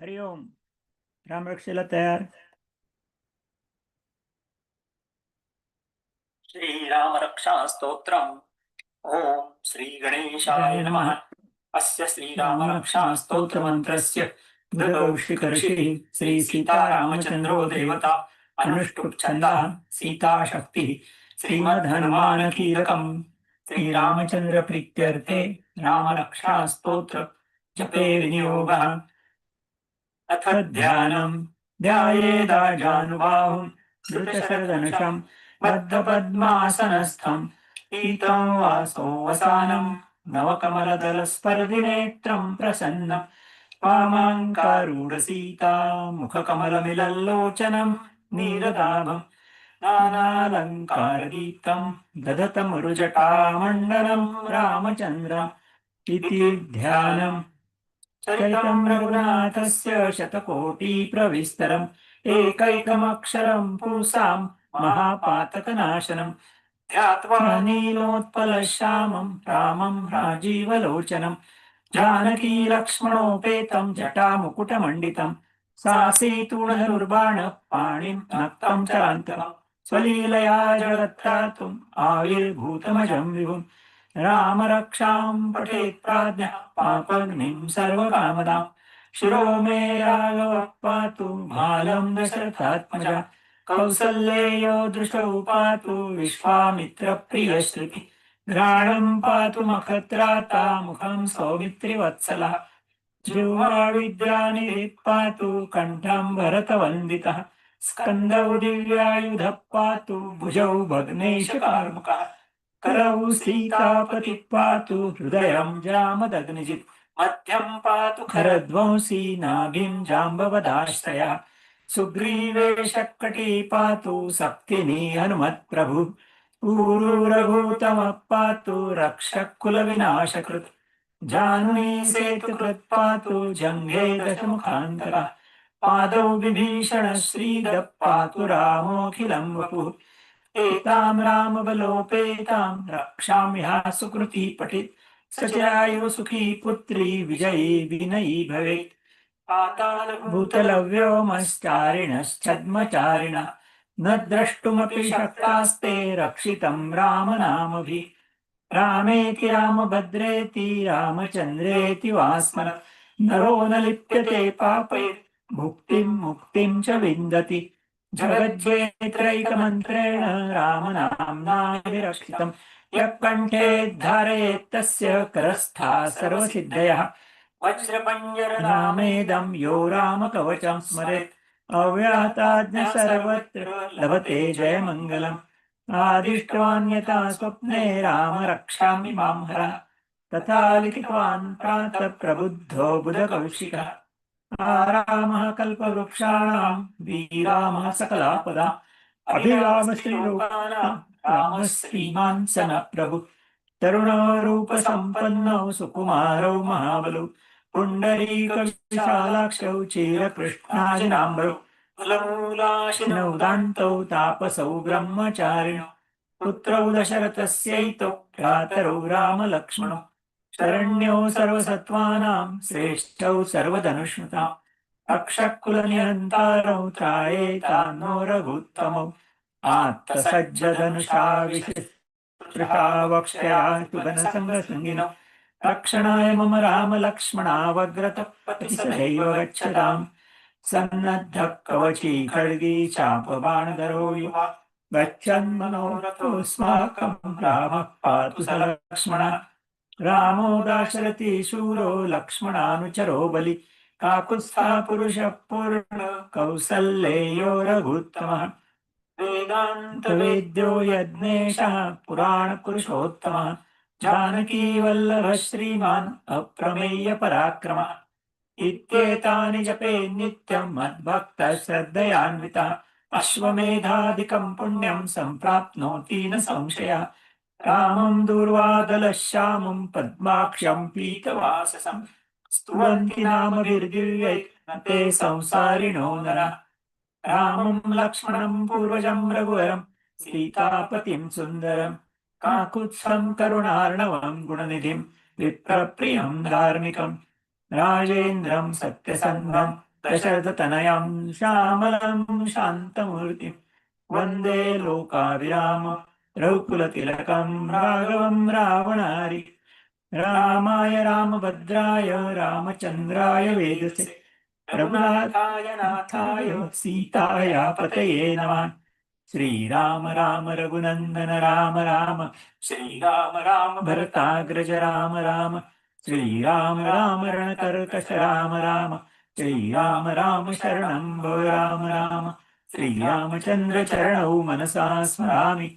हरि ओम. रामरक्षेला तयार. श्रीराम रक्षा स्तोत्रम्. ॐ श्रीगणेशाय नमः. अस्य श्री सीतारामचन्द्रो देवता अनुष्टुप् छन्दः सीताशक्तिः श्रीमद्हनुमानकीलकम्. श्रीरामचन्द्रप्रीत्यर्थे रामरक्षा स्तोत्र. जपे विनियोगः. अथ ध्यानम्। ध्यायेदाजानुबाहुम् धृतशरदनुषम् बद्धपद्मासनस्थम् पीतं वासो वसानम् नवकमलदलस्पर्धिनेत्रम् प्रसन्नम् वामाङ्कारूढसीता मुखकमलमिलल्लोचनम् नीरदाभम्। नानालङ्कारदीप्तम्। दधतमरुजटामण्डलम्। रामचन्द्रम्। इति ध्यानम्। चरितम् रघुनाथस्य शतकोटिप्रविस्तरम् एकैकमक्षरम् पुंसाम् महापातकनाशनम् ध्यात्वा नीलोत्पलश्यामम् रामम् राजीवलोचनम् जानकी लक्ष्मणोपेतम् जटामुकुटमण्डितम् सासीतूणधनुर्बाण पाणिम् नक्तम् चरान्तम् स्वलीलया जगत्त्रातुम् आविर्भूतमजम् विभुम् रामरक्षां पठेत् प्राज्ञः पापग्निम् सर्वकामदाम् शिरो मे राघवः पातु बालम् दशरथात्मजा। कौसल्येयो दृष्टौ पातु विश्वामित्रप्रियश्रुति। घ्राणं पातु मखत्राता मुखं सौमित्रिवत्सलः। जिह्वाविद्यानिधिः पातु कण्ठं भरतवन्दितः। स्कन्दौ दिव्यायुधः पातु भुजौ भग्नेशकार्मुकः। करौ सीतापति पातु हृदयं जामदग्निजित्। मध्यं पातु खरध्वंसी नाभिं जाम्बवदाश्रया। सुग्रीवेशकटी पातु सप्तिनी हनुमत्प्रभु। ऊरूरभूतमः पातु रक्षकुलविनाशकृत्। जानुनी सेतुकृत् पातु जङ्घे दशमुखान्तरः। पादौ विभीषण श्रीदः पातु रामोऽखिलं वपुः। एताम् रामबलोपेताम् रक्षाम्यः सुकृती पठित्। सचायो सुखी पुत्री विजयी विनयी भवेत्। भूतलव्योमश्चारिणश्छद्मचारिणः न द्रष्टुमपि शक्तास्ते रक्षितं रामनामभिः। रामेति रामभद्रेति रामचन्द्रेति वा स्मर नरो न लिप्यते पापे भुक्तिं मुक्तिं च विन्दति। जगज्जेत्रैकमन्त्रेण रामनाम्नाभिरक्षितम् यः कण्ठे धारयेत् तस्य करस्था सर्वसिद्धयः। वज्रपञ्जरनामेदम् यो रामकवचम् स्मरेत्। अव्याहताज्ञ सर्वत्र लभते जयमङ्गलम्। आदिष्टवान्यथा स्वप्ने राम रक्षामि मां हरः। तथा लिखितवान् प्रातः प्रबुद्धो बुधकौशिकः। आरामः कल्पवृक्षाणाम् वीरामः सकलापदा अभिराम श्रीलोकानाम् रामः श्रीमान् स न प्रभु तरुणरूपसम्पन्नौ सुकुमारौ महाबलौ पुण्डरीकविशालाक्षौ चीरकृष्णाजिनाम्बरौ कुलमूलाशिनौ दान्तौ तापसौ ब्रह्मचारिणौ पुत्रौ दशरथस्यैतौ भ्रातरौ रामलक्ष्मणौ शरण्यौ सर्वसत्त्वानां श्रेष्ठौ सर्वधनुष्मताम् अक्षकुलनिहन्तारौ त्रायेतान्नो रघुत्तमौ आत्तसज्जधनुषा विशिष्टा सुगनसङ्गसङ्गिनौ रक्षणाय मम रामलक्ष्मणावग्रतपतिसदैव गच्छताम् सन्नद्धः कवची खड्गी चापबाणधरो युवा गच्छन् मनोरथोऽस्माकम् रामः पातु स लक्ष्मणः रामो दाशरथी शूरो लक्ष्मणानुचरो बलि। काकुत्स्था पुरुषः पूर्ण कौसल्येयो रघुत्तमः। वेदान्तवेद्यो यज्ञेशः पुराणपुरुषोत्तमः जानकी वल्लभ श्रीमान् अप्रमेय पराक्रमः। इत्येतानि जपे नित्यम् मद्भक्तः श्रद्धयान्वितः। अश्वमेधादिकम् पुण्यम् सम्प्राप्नोति न संशयः। रामं दुर्वादलश्यामं पद्माक्षं पीतवाससं। स्तुवन्ति नामभिर्दिव्यै ते संसारिणो नरः। रामं लक्ष्मणं पूर्वजं रघुवरं सीतापतिं सुन्दरं। काकुत्सं करुणार्णवं गुणनिधिं विप्रप्रियं धार्मिकं। राजेन्द्रं सत्यसन्धं दशरथतनयं श्यामलं शान्तमूर्तिं। वन्दे लोकाभिरामम्। रौकुलतिलकं राघवं रावणारि। रामाय रामभद्राय रामचन्द्राय वेदसे रघुनाथाय नाथाय सीताय पतये नमः। श्रीराम राम रघुनन्दन राम राम। श्रीराम राम भरताग्रज राम राम। श्रीराम राम रणतर्कश राम राम। श्रीराम राम शरणं भो राम राम। श्रीरामचन्द्र चरणौ मनसा स्मरामि।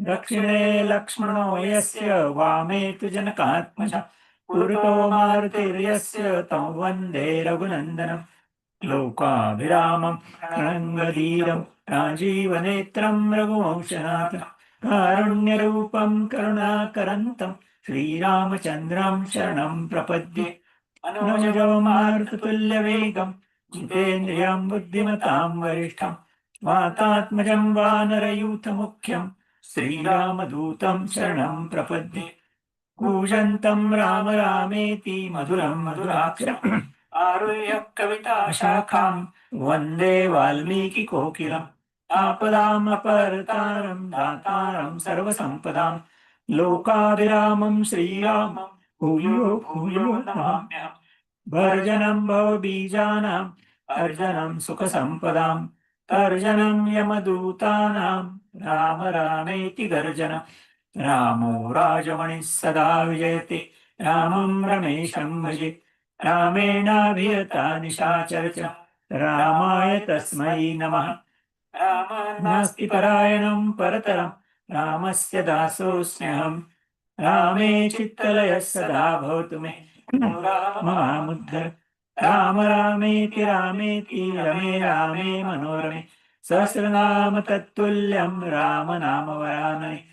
दक्षिणे लक्ष्मणो यस्य वामे तु जनकात्मजा। पुरतो मारुतिर्यस्य तं वन्दे रघुनन्दनं लोकाभिरामं रणङ्गधीरं राजीवनेत्रं रघुवंशनाथ कारुण्यरूपं करुणाकरन्तं श्रीरामचन्द्रं शरणं प्रपद्ये। मनोजवमारुततुल्यवेगं जितेन्द्रियं बुद्धिमतां वरिष्ठं वातात्मजं वानरयूथमुख्यम्। श्रीरामदूतं शरणं प्रपद्ये। कूजन्तं राम रामेति मधुरं मधुराक्षरम् आरुह्य कविता शाखां वन्दे वाल्मीकिकोकिलम् आपदामपरतारं दातारं सर्वसम्पदां लोकाभिरामं श्रीरामं भूयो भूयो नमाम्यहम्। भर्जनं भवबीजानाम् अर्जनं सुखसम्पदां तर्जनं यमदूतानाम्। राम रामेति गर्जन। रामो राजमणिः सदा विजयते। रामं रमेशं भजे। रामेणाभियता निशाचर च रामाय तस्मै नमः। राम नास्ति परायणं परतरं। रामस्य दासोऽस्म्यहम् रामे चित्तलयः सदा भवतु मे। मामुद्धर राम रामेति रामेति रमे रामे मनोरमे। सहस्रनाम तत्तुल्यं राम नाम वरानने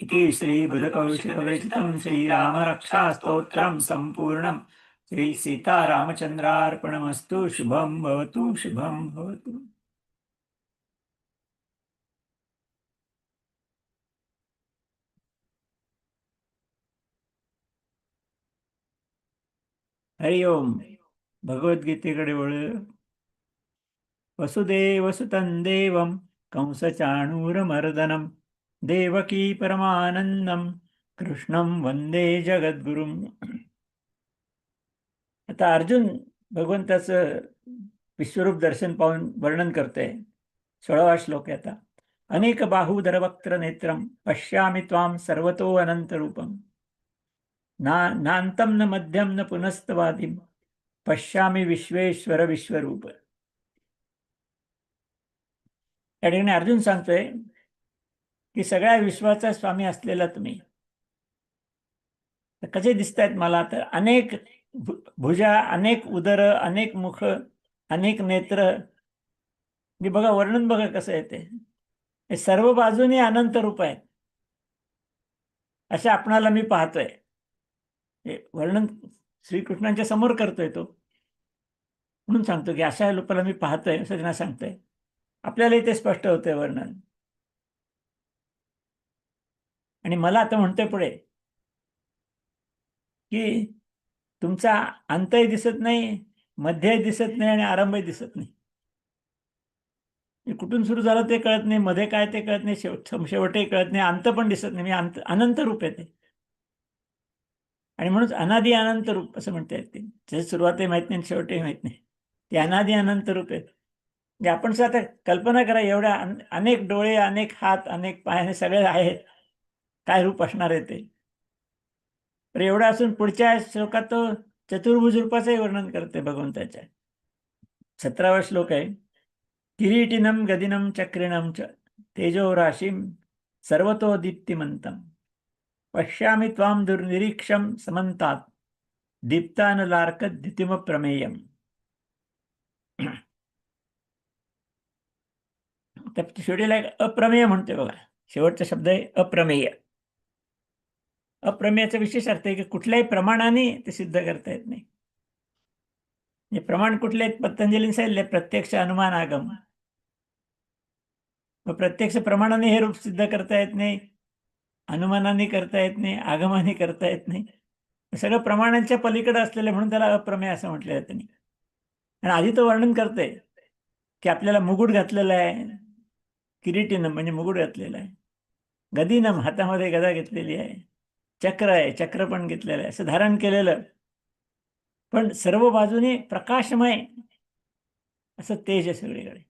इति श्रीबुधकौशिकविरचितं श्रीरामरक्षास्तोत्रं सम्पूर्णं श्रीसीतारामचन्द्रार्पणमस्तु। शुभं भवतु शुभं भवतु। हरि ओम। भगवद्गीतेकडे वळ। वसुदेवसुतं देवं कंसचाणूरमर्दनं देवकी परमानन्दं कृष्णं वंदे जगद्गुरुं। आता अर्जुन भगवंताचं विश्वरूप दर्शन पाहून वर्णन करते सोळावा श्लोक आहे आता. अनेक बाहुधरवक्त्र नेत्रम पश्यामि त्वां सर्वतो अनंत रूपम ना नान्तं न मध्यम न पुनस्तवादिं पश्यामि विश्वेश्वर विश्वरूप। या ठिकाणी अर्जुन सांगतोय की सगळ्या विश्वाचा स्वामी असलेला तुम्ही. कसे दिसत आहेत मला? तर अनेक भुजा अनेक उदर अनेक मुख अनेक नेत्र. मी बघा वर्णन बघा कसं येते. हे सर्व बाजूने अनंत रूप आहेत. अशा आपणाला मी पाहतोय. हे वर्णन श्रीकृष्णांच्या समोर करतोय तो. म्हणून सांगतो की अशा लोकांना मी पाहतोय असं त्यांना सांगतोय. आपल्यालाही ते स्पष्ट होतंय वर्णन. आणि मला आता म्हणतोय पुढे की तुमचा अंतही दिसत नाही मध्यही दिसत नाही आणि आरंभही दिसत नाही. कुठून सुरू झालं ते कळत नाही मध्ये काय ते कळत नाही शेवट शेवटही कळत नाही अंत पण दिसत नाही मी अंत अनंत रूप येते. आणि म्हणून अनादी अनंत रूप असं म्हणता येते. त्याची सुरुवातही माहीत नाही आणि शेवटही माहीत नाही. ते अनादी अनंत रूप आहेत. म्हणजे आपण सुद्धा आता कल्पना करा एवढ्या अन- अनेक डोळे अनेक हात अनेक पायाने सगळे आहेत. काय रूप असणार आहे ते? तर एवढं असून पुढच्या श्लोकात तो चतुर्भुज रूपाचंही वर्णन करते भगवंताच्या सतरावा श्लोक आहे किरीटिनम गदिनम चक्रिणम च तेजो राशीम सर्वतो दीप्तिमंतम पश्यामि त्वां दुर्निरीक्षं समंतात दीप्तानलार्कद्युतिम प्रमेयम शेवटीला एक अप्रमेय म्हणतोय बघा. शेवटचा शब्द आहे अप्रमेय. अप्रमेयाचा विशेष अर्थ आहे की कुठल्याही प्रमाणाने ते सिद्ध करता येत नाही. हे प्रमाण कुठले आहेत? पतंजलीने सांगितले प्रत्यक्ष अनुमान आगम. मग प्रत्यक्ष प्रमाणाने हे रूप सिद्ध करता येत नाही. अनुमानाने करता येत नाही. आगमाने करता येत नाही. सगळं प्रमाणांच्या पलीकडे असलेलं म्हणून त्याला अप्रमेय असं म्हटलं जातं नाही आणि आधी तो वर्णन करते की आपल्याला मुकुट घातलेला आहे. किरीटिनम म्हणजे मुगुड घातलेला आहे. गदिनम हातामध्ये गदा घेतलेली आहे. चक्र आहे चक्र पण घेतलेलं आहे. असं धारण केलेलं. पण सर्व बाजूने प्रकाशमय. असं तेज आहे सगळीकडे.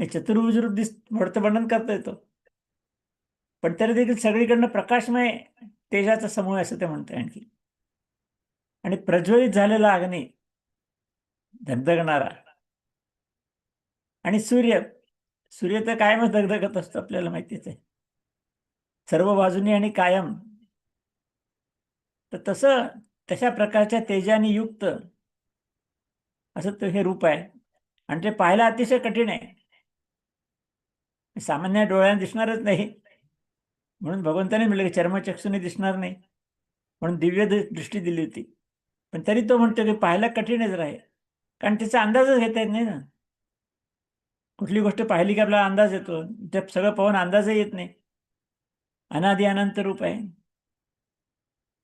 हे चतुर्भुज रूप दिस वर्तवर्णन वर्णन करता येतो. पण तरी देखील सगळीकडनं प्रकाशमय तेजाचा समूह असं ते म्हणते आणखी. आणि प्रज्वलित झालेला अग्नी धगधगणारा. आणि सूर्य सूर्य तर कायमच धगधगत असतो आपल्याला माहितीच आहे. सर्व बाजूनी आणि कायम. तर तसं तशा प्रकारच्या तेजाने युक्त असं तो हे रूप आहे. आणि ते पाहायला अतिशय कठीण आहे. सामान्य डोळ्याने दिसणारच नाही. म्हणून भगवंताने म्हटलं की चर्मचक्षुने दिसणार नाही. म्हणून दिव्य दृष्टी दिली होती. पण तरी तो म्हणतो की पाहायला कठीणच राहील. कारण तिचा अंदाजच घेता येत नाही ना. कुठली गोष्ट पाहिली की आपला अंदाज येतो. ते सगळं पाहून अंदाजही येत नाही. अनादि अनंत रूप आहे.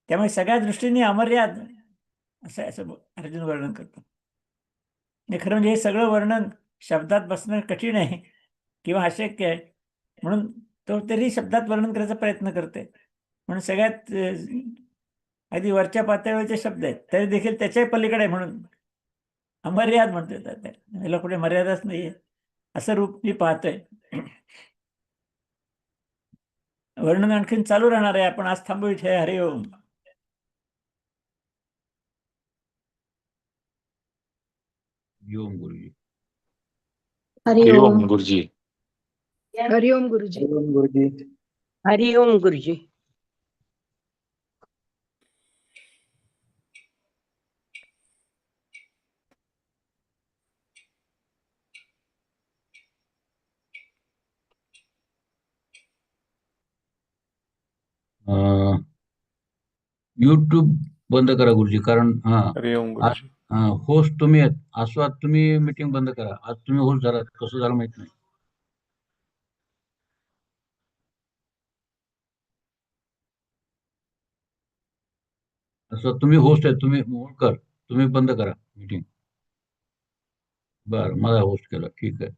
त्यामुळे सगळ्या दृष्टीने अमर्याद असं आहे, असं अर्जुन वर्णन करतो. खरं म्हणजे हे सगळं वर्णन शब्दात बसणं कठीण आहे किंवा अशक्य आहे. म्हणून तो तरी शब्दात वर्णन करायचा प्रयत्न करते म्हणून सगळ्यात अगदी वरच्या पातळीवरचे शब्द आहेत. तरी देखील त्याच्याही पलीकडे म्हणून. अमर्याद म्हणतो येतात त्या याला कुठे मर्यादाच नाही आहे असं रूप मी पाहतोय. वर्णन आणखीन चालू राहणार आहे. आपण आज थांबू इथे. हरिओम ओम. गुरुजी. हरि ओम ओम गुरुजी. हरि ओम गुरुजी. हरि ओम गुरुजी. युट्यूब बंद करा गुरुजी कारण हा. होस्ट तुम्ही आहेत. आस्वाद तुम्ही मीटिंग बंद करा. आज तुम्ही होस्ट झाला कसं झालं माहित नाही. असं तुम्ही होस्ट आहे तुम्ही कर तुम्ही बंद करा मीटिंग बर मला होस्ट केलं. ठीक आहे.